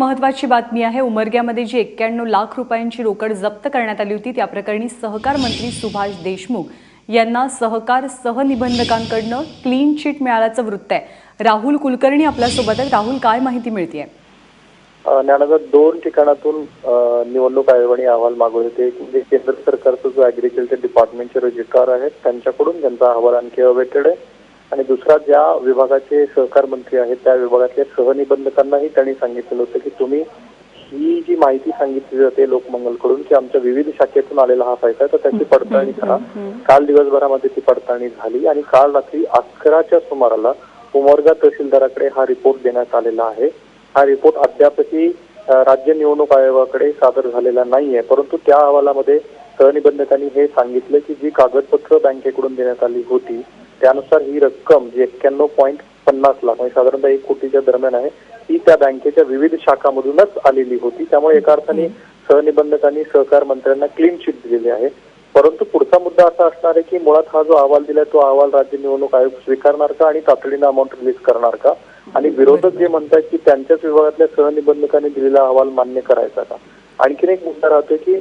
महत्वाची बातमी आहे. उमरग्यामध्ये जी एक्क्याण्णव लाख रुपयांची रोकड जप्त करण्यात आली होती त्या प्रकरणी सहकार मंत्री सुभाष देशमुख यांना सहकार सहनिबंधकांकडनं क्लीन चिट मिळाल्याचं वृत्त आहे. राहुल कुलकर्णी आपल्यासोबत आहेत. राहुल काय माहिती मिळते अ, ज्ञानगर दोन ठिकाणातून निवडणूक आयोगाने अहवाल मागवले होते. एक म्हणजे केंद्र सरकारचं जो ऍग्रिकल्चर डिपार्टमेंटचे रजिस्ट्रार आहेत त्यांच्याकडून त्यांचा अहवाल आणखी अवेटेड आहे. आणि दुसरा ज्या विभागाचे सहकार मंत्री आहेत त्या विभागातल्या सहनिबंधकांनाही त्यांनी सांगितलेलं होतं की तुम्ही ही जी माहिती सांगितली जाते लोकमंगलकडून की आमच्या विविध शाखेतून आलेला हा पैसा आहे तर त्याची पडताळणी करा. काल दिवसभरामध्ये ती पडताळणी झाली आणि काल रात्री अकराच्या सुमाराला उमरगा तहसीलदाराकडे हा रिपोर्ट देण्यात आलेला आहे. हा रिपोर्ट अद्यापही राज्य निवडणूक आयोगाकडे सादर झालेला नाहीये परंतु त्या अहवालामध्ये सहनिबंधकांनी हे सांगितलं की जी कागदपत्र बँकेकडून देण्यात आली होती त्यानुसार ही रक्कम जी एक्क्याण्णव पॉईंट पन्नास लाख म्हणजे साधारणतः एक कोटीच्या दरम्यान आहे ती त्या बँकेच्या विविध शाखामधूनच आलेली होती. त्यामुळे एका अर्थाने सहनिबंधकांनी सहकार मंत्र्यांना क्लीन चिट दिलेली आहे. परंतु पुढचा मुद्दा असा असणार आहे की मुळात हा जो अहवाल दिलाय तो अहवाल राज्य निवडणूक आयोग स्वीकारणार का आणि तातडीनं अमाऊंट रिलीज करणार का? आणि विरोधक जे म्हणतात की त्यांच्याच विभागातल्या सहनिबंधकांनी दिलेला अहवाल मान्य करायचा का? आणखीन एक मुद्दा राहतोय की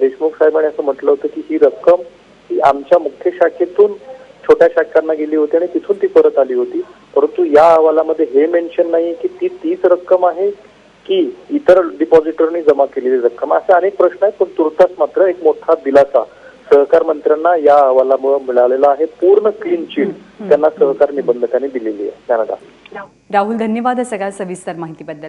देशमुख साहेबांनी असं म्हटलं होतं की ही रक्कम ही आमच्या मुख्य शाखेतून छोट्या शाखांना गेली होती आणि तिथून ती परत आली होती. परंतु या अहवालामध्ये हे मेन्शन नाही की ती तीच रक्कम आहे की इतर डिपॉझिटरनी जमा केलेली रक्कम. असे अनेक प्रश्न आहेत पण तुर्तास मात्र एक मोठा दिलासा सहकार मंत्र्यांना या अहवालामुळे मिळालेला आहे. पूर्ण क्लीन चिट त्यांना सहकार निबंधकांनी दिलेली आहे. कॅनडा राहुल धन्यवाद सगळ्या सविस्तर माहितीबद्दल.